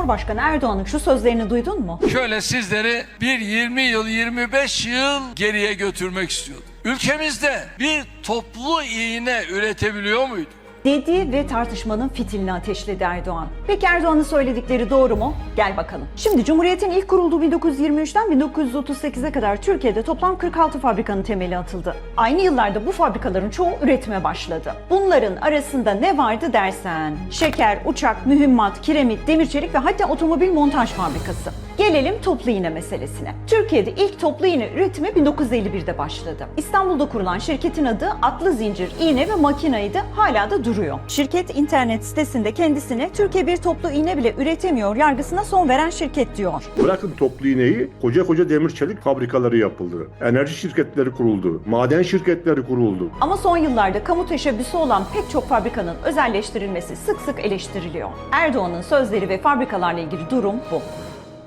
Cumhurbaşkanı Erdoğan'ın şu sözlerini duydun mu? Şöyle sizleri bir 20 yıl 25 yıl geriye götürmek istiyordum. Ülkemizde bir toplu iğne üretebiliyor muydu? Dedi ve tartışmanın fitilini ateşledi Erdoğan. Peki Erdoğan'ın söyledikleri doğru mu? Gel bakalım. Şimdi Cumhuriyet'in ilk kurulduğu 1923'ten 1938'e kadar Türkiye'de toplam 46 fabrikanın temeli atıldı. Aynı yıllarda bu fabrikaların çoğu üretime başladı. Bunların arasında ne vardı dersen? Şeker, uçak, mühimmat, kiremit, demir çelik ve hatta otomobil montaj fabrikası. Gelelim toplu iğne meselesine. Türkiye'de ilk toplu iğne üretimi 1951'de başladı. İstanbul'da kurulan şirketin adı Atlı Zincir İğne ve Makinaydı hala da duruyor. Şirket internet sitesinde kendisine Türkiye bir toplu iğne bile üretemiyor yargısına son veren şirket diyor. Bırakın toplu iğneyi, koca koca demir çelik fabrikaları yapıldı. Enerji şirketleri kuruldu. Maden şirketleri kuruldu. Ama son yıllarda kamu teşebbüsü olan pek çok fabrikanın özelleştirilmesi sık sık eleştiriliyor. Erdoğan'ın sözleri ve fabrikalarla ilgili durum bu.